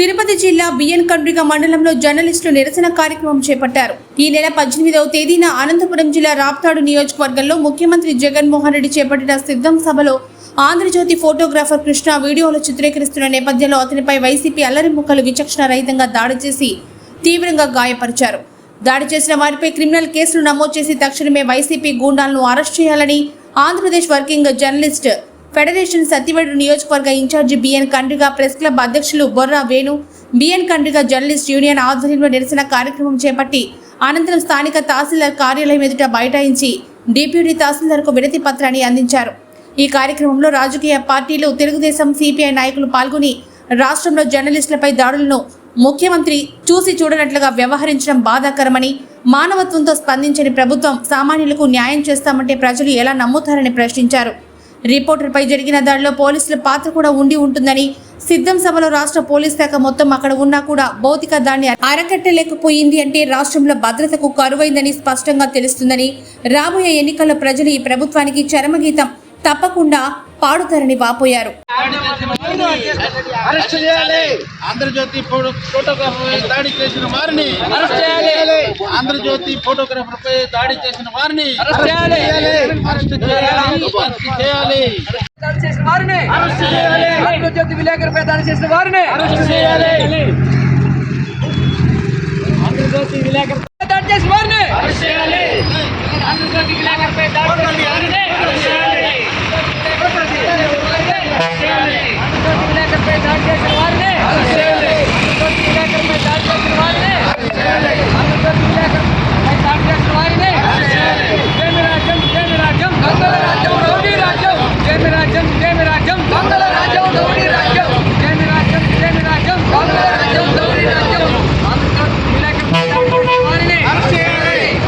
తిరుపతి జిల్లా బిఎన్ కండ్రిగ మండలంలో జర్నలిస్టులు నిరసన కార్యక్రమం చేపట్టారు. ఈ నెల పద్దెనిమిదవ తేదీన అనంతపురం జిల్లా రాప్తాడు నియోజకవర్గంలో ముఖ్యమంత్రి జగన్మోహన్ రెడ్డి చేపట్టిన సిద్ధం సభలో ఆంధ్రజ్యోతి ఫోటోగ్రాఫర్ కృష్ణ వీడియోలు చిత్రీకరిస్తున్న నేపథ్యంలో అతనిపై వైసీపీ అల్లరి ముక్కలు విచక్షణ రహితంగా దాడి చేసి తీవ్రంగా గాయపరిచారు. దాడి చేసిన వారిపై క్రిమినల్ కేసులు నమోదు చేసి తక్షణమే వైసీపీ గూండాలను అరెస్ట్ చేయాలని Andhra Pradesh working journalist federation Satyavedu నియోజకవర్గ incharge BN Kandriga press club అధ్యక్షులు Borra Venu BN Kandriga journalist union ఆధ్వర్యంలో నిరసన కార్యక్రమం చేపట్టి అనంతరం స్థానిక తహసీల్దార్ కార్యాలయం ఎదుట బైఠాయించి డిప్యూటీ తహసీల్దార్కు వినతి పత్రాన్ని అందించారు. ఈ కార్యక్రమంలో రాజకీయ పార్టీలు తెలుగుదేశం సిపిఐ నాయకులు పాల్గొని రాష్ట్రంలో జర్నలిస్టులపై దాడులను ముఖ్యమంత్రి చూసి చూడనట్లుగా వ్యవహరించడం బాధాకరమని మానవత్వంతో స్పందించని ప్రభుత్వం సామాన్యులకు న్యాయం చేస్తామంటే ప్రజలు ఎలా నమ్ముతారని ప్రశ్నించారు. రిపోర్టర్పై జరిగిన దాడిలో పోలీసుల పాత్ర కూడా ఉండి ఉంటుందని సిద్ధం సభలో రాష్ట్ర పోలీస్ శాఖ మొత్తం అక్కడ ఉన్నా కూడా భౌతిక దాన్ని అరకట్టలేకపోయింది అంటే రాష్ట్రంలో భద్రతకు కరువైందని స్పష్టంగా తెలుస్తుందని రాబోయే ఎన్నికల్లో ప్రజలు ఈ ప్రభుత్వానికి చరమగీతం తప్పకుండా పాడుతారని వాపోయారు. అరెస్ట్ చేయాలి ఆంధ్రజ్యోతి ఫోటో ఫోటోగ్రాఫర్ పై దాడి చేసిన వారిని అరెస్ట్ చేయాలి ఆంధ్రజ్యోతి ఫోటోగ్రాఫర్ పై దాడి చేసిన వారిని అరెస్ట్ చేయాలి అరెస్ట్ చేయాలి అరెస్ట్ చేయాలి దాడి చేసిన వారిని అరెస్ట్ చేయాలి ఆంధ్రజ్యోతి విలేకరుపై దాడి చేసిన వారిని అరెస్ట్ చేయాలి దాడి చేసిన వారిని అరెస్ట్ చేయాలి ఆంధ్రజ్యోతి విలేకరుపై దాడి చేసిన వారిని ఆంధ్రజ్యోతి విలేకరుపై దాడి చేసిన వారిని ఆంధ్రజ్యోతి విలేకరుపై దాడి చేసిన వారిని ఆంధ్రజ్యోతి విలేకరుపై దాడి చేసిన వారిని జేమి రాజ్యం జేమి రాజ్యం దొంగల రాజ్యం రౌడీ రాజ్యం జేమి రాజ్యం జేమి రాజ్యం దొంగల రాజ్యం రౌడీ రాజ్యం జేమి రాజ్యం జేమి రాజ్యం దొంగల రాజ్యం రౌడీ రాజ్యం ఆంధ్రజ్యోతి విలేకరుపై దాడి చేసిన వారిని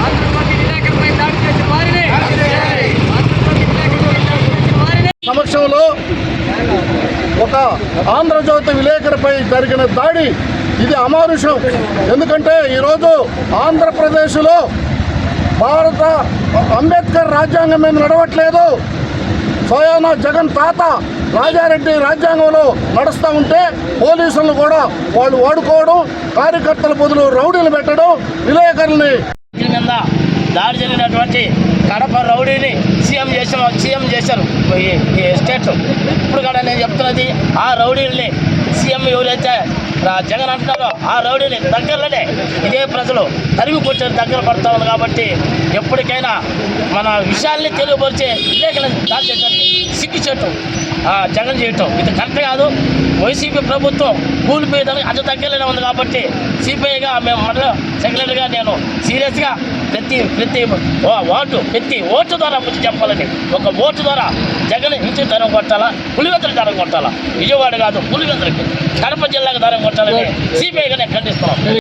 ఆంధ్రజ్యోతి విలేకరుపై దాడి చేసిన వారిని ఆంధ్రజ్యోతి విలేకరుపై దాడి చేసిన వారిని సమక్షంలో ఒక ఆంధ్రజ్యోతి విలేకరిపై జరిగిన దాడి. ఇది అమానుషం. ఎందుకంటే ఈరోజు ఆంధ్రప్రదేశ్లో భారత అంబేద్కర్ రాజ్యాంగం మీద నడవట్లేదు. సోయానా జగన్ తాత రాజారెడ్డి రాజ్యాంగంలో నడుస్తూ ఉంటే పోలీసులను కూడా వాళ్ళు వాడుకోవడం కార్యకర్తల బదులు రౌడీలు పెట్టడం విలేకరుల్ని దాడి జరిగినటువంటి కడప రౌడీని సీఎం చేసిన సీఎం చేశారు ఈ ఈ ఇప్పుడు కూడా నేను చెప్తున్నది ఆ రౌడీల్ని సీఎం ఎవరైతే జగన్ అంటున్నారో ఆ రౌడీని దగ్గరలోనే ఇదే ప్రజలు తరిమి కొట్టే దగ్గర పడతా ఉంది కాబట్టి ఎప్పటికైనా మన విషయాల్ని తెలియపరిచే విలేకరులను దాడి చేయడానికి సిగ్గు చేయటం ఆ, జగన్ చేయటం ఇది కరెక్ట్ కాదు. వైసీపీ ప్రభుత్వం కూలిపోయేదానికి అంత దగ్గరలోనే ఉంది కాబట్టి సిపిఐగా మేము మండల సెక్రటరీగా నేను సీరియస్గా ప్రతి ప్రతి ఓటు ప్రతి ఓటు ద్వారా బుద్ధి చెప్పాలని. ఒక ఓటు ద్వారా జగన్ ఇంటి ధరం కొట్టాలా? పులివెందుల ధరం కొట్టాలా? విజయవాడ కాదు పులివెందులకి. కడప జిల్లాకు ధరం కొట్టాలని సిపిఐగా నేను ఖండిస్తున్నాను